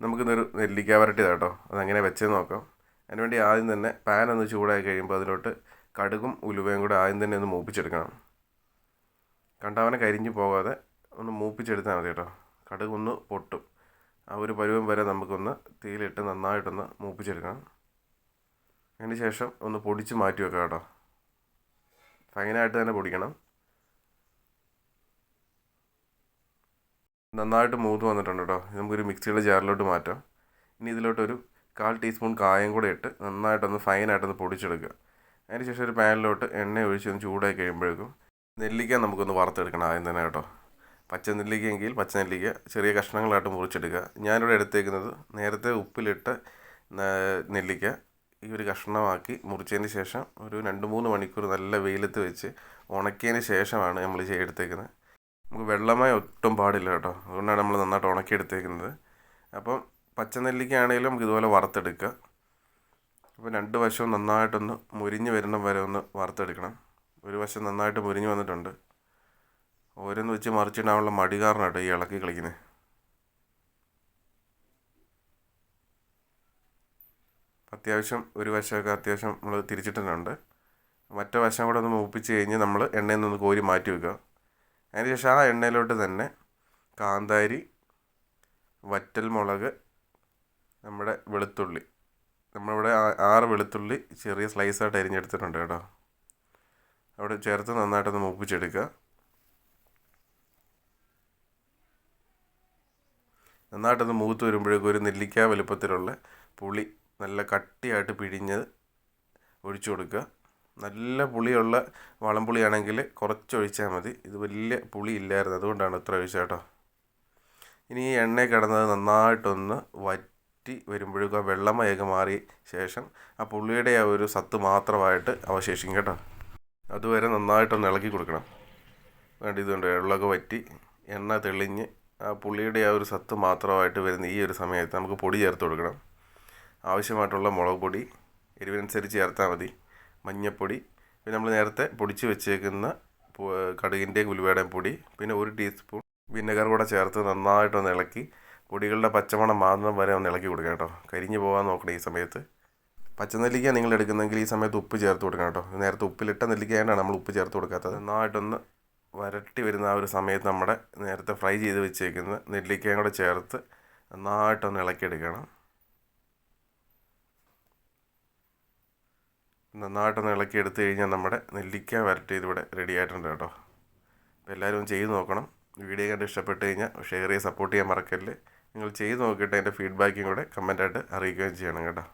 നമുക്കിന്നൊരു നെല്ലിക്ക വരട്ടിയതാണ് കേട്ടോ. അതെങ്ങനെ വെച്ചേ നോക്കാം. അതിനുവേണ്ടി ആദ്യം തന്നെ പാൻ ഒന്ന് ചൂടായി കഴിയുമ്പോൾ അതിലോട്ട് കടുകും ഉലുവയും കൂടെ ആദ്യം തന്നെ ഒന്ന് മൂപ്പിച്ചെടുക്കണം. കണ്ടാവനെ കരിഞ്ഞു പോകാതെ ഒന്ന് മൂപ്പിച്ചെടുത്താൽ മതി കേട്ടോ. കടുകൊന്ന് പൊട്ടും. ആ ഒരു പരുവം വരെ നമുക്കൊന്ന് തീയിലിട്ട് നന്നായിട്ടൊന്ന് മൂപ്പിച്ചെടുക്കണം. അതിന് ശേഷം ഒന്ന് പൊടിച്ച് മാറ്റി വെക്കാം കേട്ടോ. ഫൈനായിട്ട് തന്നെ പൊടിക്കണം. നന്നായിട്ട് മൂത്ത് വന്നിട്ടുണ്ട് കേട്ടോ. നമുക്കൊരു മിക്സിയുടെ ജാറിലോട്ട് മാറ്റാം. ഇനി ഇതിലോട്ടൊരു കാൽ ടീസ്പൂൺ കായം കൂടെ ഇട്ട് നന്നായിട്ടൊന്ന് ഫൈനായിട്ടൊന്ന് പൊടിച്ചെടുക്കുക. അതിന് ശേഷം ഒരു പാനിലോട്ട് എണ്ണ ഒഴിച്ച് ഒന്ന് ചൂടായി കഴിയുമ്പോഴേക്കും നെല്ലിക്ക നമുക്കൊന്ന് വറുത്തെടുക്കണം ആദ്യം തന്നെ കേട്ടോ. പച്ച നെല്ലിക്കയെങ്കിൽ പച്ച നെല്ലിക്ക ചെറിയ കഷ്ണങ്ങളായിട്ട് മുറിച്ചെടുക്കുക. ഞാനിവിടെ എടുത്തേക്കുന്നത് നേരത്തെ ഉപ്പിലിട്ട് നെല്ലിക്ക ഈ ഒരു കഷ്ണമാക്കി മുറിച്ചതിന് ശേഷം ഒരു രണ്ട് മൂന്ന് മണിക്കൂർ നല്ല വെയിലത്ത് വെച്ച് ഉണക്കിയതിന് ശേഷമാണ് നമ്മൾ എടുത്തേക്കുന്നത് നമുക്ക് വെള്ളമായി ഒട്ടും പാടില്ല കേട്ടോ. അതുകൊണ്ടാണ് നമ്മൾ നന്നായിട്ട് ഉണക്കി എടുത്തേക്കുന്നത് അപ്പം പച്ച നെല്ലിക്ക ആണെങ്കിലും നമുക്ക് ഇതുപോലെ വറുത്തെടുക്കുക അപ്പോൾ രണ്ട് വശവും നന്നായിട്ടൊന്ന് മുരിഞ്ഞ് വരുന്ന വരെ ഒന്ന് വറുത്തെടുക്കണം. ഒരു വശം നന്നായിട്ട് മുരിഞ്ഞ് വന്നിട്ടുണ്ട്. ഓരോന്ന് വെച്ച് മറിച്ചിടാനുള്ള മടി കാരണം കേട്ടോ ഈ ഇളക്കി കളിക്കുന്നത് അത്യാവശ്യം ഒരു വശമൊക്കെ അത്യാവശ്യം നമ്മൾ തിരിച്ചിട്ടുണ്ട് മറ്റേ വശം കൂടെ ഒന്ന് മൂപ്പിച്ച് കഴിഞ്ഞ് നമ്മൾ എണ്ണയിൽ നിന്ന് കോരി മാറ്റി വെക്കുക അതിന് ശേഷം ആ എണ്ണയിലോട്ട് തന്നെ കാന്താരി വറ്റൽ മുളക് നമ്മുടെ വെളുത്തുള്ളി. നമ്മളിവിടെ ആറ് വെളുത്തുള്ളി ചെറിയ സ്ലൈസായിട്ട് അരിഞ്ഞെടുത്തിട്ടുണ്ട് കേട്ടോ. അവിടെ ചേർത്ത് നന്നായിട്ടൊന്ന് മൂപ്പിച്ചെടുക്കുക. നന്നായിട്ടൊന്ന് മൂത്ത് വരുമ്പോഴേക്കും ഒരു നെല്ലിക്ക വലുപ്പത്തിലുള്ള പുളി നല്ല കട്ടിയായിട്ട് പിഴിഞ്ഞ് ഒഴിച്ചു കൊടുക്കുക. നല്ല പുളിയുള്ള വളംപുളിയാണെങ്കിൽ കുറച്ച് ഒഴിച്ചാൽ മതി. ഇത് വലിയ പുളി ഇല്ലായിരുന്നു. അതുകൊണ്ടാണ് ഇത്ര ഒഴിച്ചത് കേട്ടോ. ഇനി ഈ എണ്ണ കിടന്നത് നന്നായിട്ടൊന്ന് വറ്റി വരുമ്പോഴേക്കും ആ വെള്ളമയൊക്കെ മാറിയ ശേഷം ആ പുളിയുടെ ആ ഒരു സത്ത് മാത്രമായിട്ട് അവശേഷിക്കും കേട്ടോ. അതുവരെ നന്നായിട്ടൊന്ന് ഇളക്കി കൊടുക്കണം. വേണ്ട ഇതുണ്ട് വെള്ളമൊക്കെ വറ്റി എണ്ണ തെളിഞ്ഞ് ആ പുളിയുടെ ആ ഒരു സത്ത് മാത്രമായിട്ട് വരുന്ന ഈ ഒരു സമയത്ത് നമുക്ക് പൊടി ചേർത്ത് കൊടുക്കണം. ആവശ്യമായിട്ടുള്ള മുളക് പൊടി എരിവിനനുസരിച്ച് ചേർത്താൽ മതി. മഞ്ഞൾപ്പൊടി പിന്നെ നമ്മൾ നേരത്തെ പൊടിച്ച് വെച്ചേക്കുന്ന കടുകിന്റെയും ഉലുവയുടെയും പൊടി പിന്നെ ഒരു ടീസ്പൂൺ വിനെഗർ കൂടെ ചേർത്ത് നന്നായിട്ടൊന്ന് ഇളക്കി പൊടികളുടെ പച്ചമണം മാറുന്നത് വരെ ഒന്ന് ഇളക്കി കൊടുക്കാം കേട്ടോ. കരിഞ്ഞു പോകാൻ നോക്കണം ഈ സമയത്ത്. പച്ചനെല്ലിക്ക നിങ്ങൾ എടുക്കുന്നെങ്കിൽ ഈ സമയത്ത് ഉപ്പ് ചേർത്ത് കൊടുക്കണം കേട്ടോ. നേരത്തെ ഉപ്പിലിട്ട നെല്ലിക്കായാണ് നമ്മൾ ഉപ്പ് ചേർത്ത് കൊടുക്കാത്തത്. നന്നായിട്ടൊന്ന് വരട്ടി വരുന്ന ആ ഒരു സമയത്ത് നമ്മുടെ നേരത്തെ ഫ്രൈ ചെയ്ത് വെച്ചേക്കുന്ന നെല്ലിക്കയും കൂടെ ചേർത്ത് നന്നായിട്ടൊന്ന് ഇളക്കിയെടുക്കണം. നന്നായിട്ടൊന്ന് ഇളക്കി എടുത്തു കഴിഞ്ഞാൽ നമ്മുടെ നെല്ലിക്ക വരട്ടി ഇതിവിടെ റെഡി ആയിട്ടുണ്ട് കേട്ടോ. അപ്പോൾ എല്ലാവരും ഒന്ന് ചെയ്ത് നോക്കണം. വീഡിയോ കണ്ട് ഇഷ്ടപ്പെട്ട് കഴിഞ്ഞാൽ ഷെയർ ചെയ്ത് സപ്പോർട്ട് ചെയ്യാൻ മറക്കല്ലേ. നിങ്ങൾ ചെയ്ത് നോക്കിയിട്ട് അതിന്റെ ഫീഡ്ബാക്കും കൂടെ കമന്റായിട്ട് അറിയിക്കുകയും ചെയ്യണം കേട്ടോ.